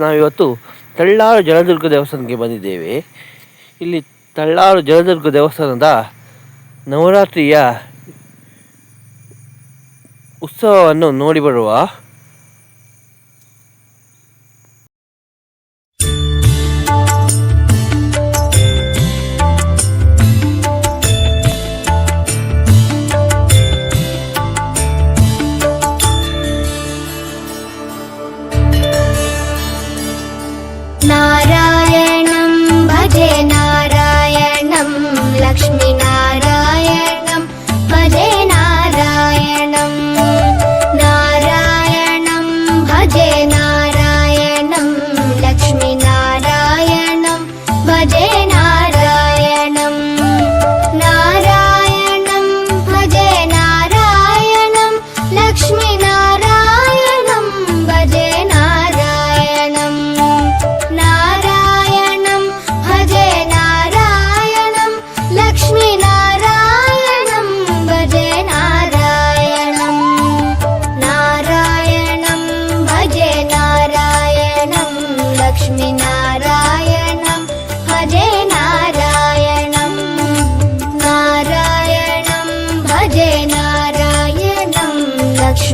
ನಾವಿವತ್ತು ತಳ್ಳಾರು ಜಲದುರ್ಗ ದೇವಸ್ಥಾನಕ್ಕೆ ಬಂದಿದ್ದೇವೆ. ಇಲ್ಲಿ ತಳ್ಳಾರು ಜಲದುರ್ಗ ದೇವಸ್ಥಾನದ ನವರಾತ್ರಿಯ ಉತ್ಸವವನ್ನು ನೋಡಿ ಬರುವ नारायणं भजे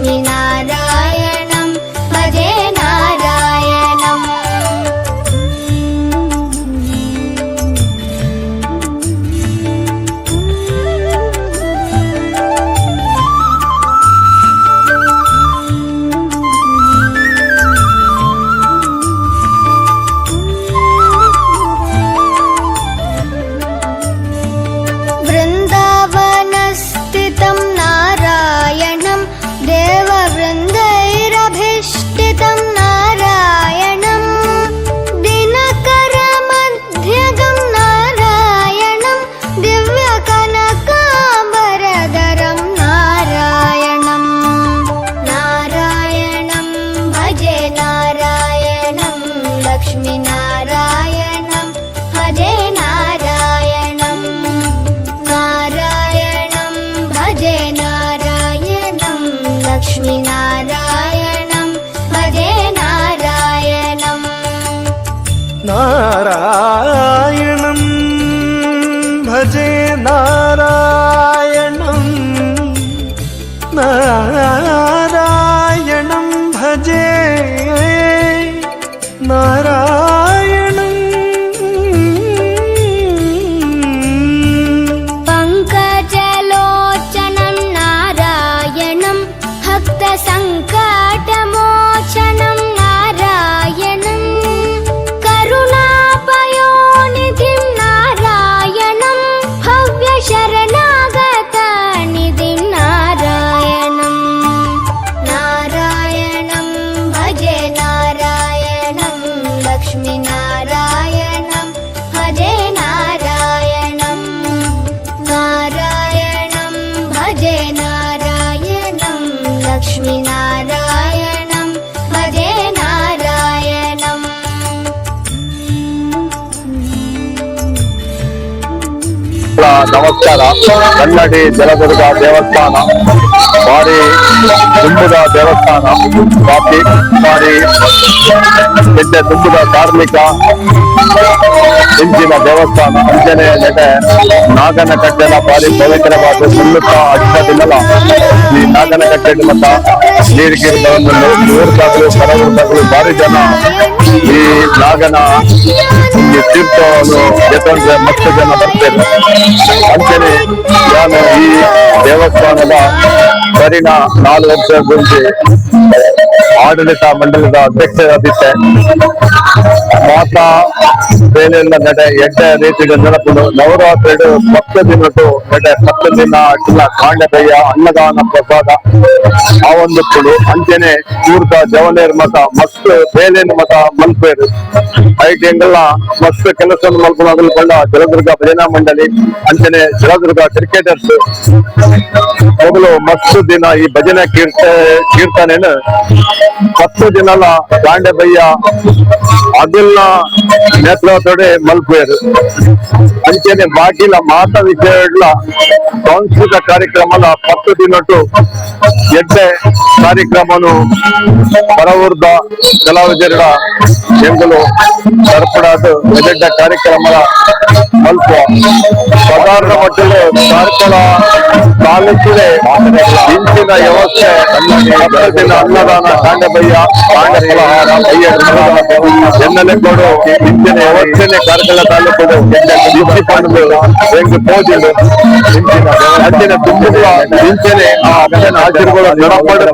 你那 ലക്ഷ്മി നാരായണം ഹരേ നാരായണം നാരായണം ഭജേ നാരായണം നാരായണം ನಮಸ್ಕಾರ. ಕನ್ನಡಿ ಜಲದುರ್ಗ ದೇವಸ್ಥಾನ. ಭಾರಿ ತುಂಬಿದ ದೇವಸ್ಥಾನ. ಕಾಫಿ ಬಾರಿ ನಿದ್ದೆ ತುಂಬಿದ ಧಾರ್ಮಿಕ ಇಂಚಿನ ದೇವಸ್ಥಾನ. ಅಂಜನೆಯ ನೆಲೆ, ನಾಗನ ಕಟ್ಟೆನ ಭಾರಿ ಪವಿತ್ರವಾದ ಸುಳ್ಳುತ್ತಾ ಅಡ್ಡ ದಿನಲ ಈ ನಾಗನ ಕಟ್ಟೆ ಮತ್ತ ನೀರಿಗೆ ಊರ್ದಾಗಲು ಕರವರ್ದಾಗಲು ಭಾರಿ ಜನ ಈ ನಾಗನ ಈ ತೀರ್ಥವನ್ನು ಎತ್ತಂದ್ರೆ ಮತ್ತೆ ಜನ ಬರ್ತೇನೆ ಅಂತೇಳಿ ನಾನು ಈ ದೇವಸ್ಥಾನದ ಸರಿನ ನಾಲ್ಕು ವರ್ಷ ಗುరించి ಆಡಳಿತ ಮಂಡಲದ ಅಧ್ಯಕ್ಷರಾಗಿದ್ದೆ ಮಾತಾ ಬೇಲೆಲ್ಲ ನಡೆ, ಎಡ್ಡೆ ರೀತಿಗೆ ನೆನಪುಗಳು ನವರಾತ್ರಿ ಹತ್ತು ದಿನದ್ದು ನಡೆ ಹತ್ತು ದಿನ ಇಲ್ಲ ಕಾಂಡದಯ್ಯ ಅನ್ನದಾನ ಪ್ರಸಾದ. ಆ ಒಂದು ಕುಳು ಅಂಜನೆ ಕೂರ್ದ ಜವನೇರ್ ಮತ ಮಸ್ತ್ ಬೇಲೇನ ಮತ ಮಲ್ಪೇರು. ಐಟಿ ಹೆಂಗೆಲ್ಲ ಮಸ್ತ್ ಕೆಲಸ ಮಲ್ಪನಾಗಲು ಕೊಂಡ ಜಲದುರ್ಗ ಭಜನಾ ಮಂಡಳಿ ಅಂಜನೆ ಜಲದುರ್ಗ ಕ್ರಿಕೆಟರ್ಸ್. ಮೊದಲು ಮಸ್ತ್ ದಿನ ಈ ಭಜನೆ ಕೀರ್ತ ಕೀರ್ತನೆನ ಹತ್ತು ದಿನಲ ದಾಂಡೆ ಬಯ್ಯ ಅದೆಲ್ಲ ನೇತ್ರತೊಡೆ ಮಲ್ಪೇರು ಅಂಚನೆ ಬಾಕಿಲ ಮಾತ ವಿಷಯಗಳ ಸಾಂಸ್ಕೃತಿಕ ಕಾರ್ಯಕ್ರಮದ ಹತ್ತು ದಿನಟ್ಟು ಎಡ್ಡೆ ಕಾರ್ಯಕ್ರಮನು ಪರವೂರ್ದ ಕಲಾವಿದರ ಎಂಗುಲು ಸರ್ಪಡಾದ ಎಡ್ಡ ಕಾರ್ಯಕ್ರಮ ಮಲ್ಪ ಸಾಧಾರಣ ಮಟ್ಟದಲ್ಲಿ ಕಾರ್ಕಳ ತಾಲೂಕಿಗೆ ಇಂಚಿನ ವ್ಯವಸ್ಥೆ ದಿನ ಅನ್ನದಾನ ಕಾಂಡಬಯ್ಯ ಕಾಂಡ ಫಲಹಾರ ಬಯ್ಯ ಎನ್ನಲೆ ಕೊಡು ಇಂಚಿನ ವ್ಯವಸ್ಥೆನೆ ಕಾರ್ಕಳ ತಾಲೂಕು ಪಂಡು ಹೆಂಗ್ ಪೋಜಿಡು ಇಂಚಿನ ಅಂಚಿನ ತುಂಬುಗಳ ಇಂಚನೆ ಆ ಅಗಲನ ಆಶೀರ್ವಾದ ನಮಸ್ಕಾರ.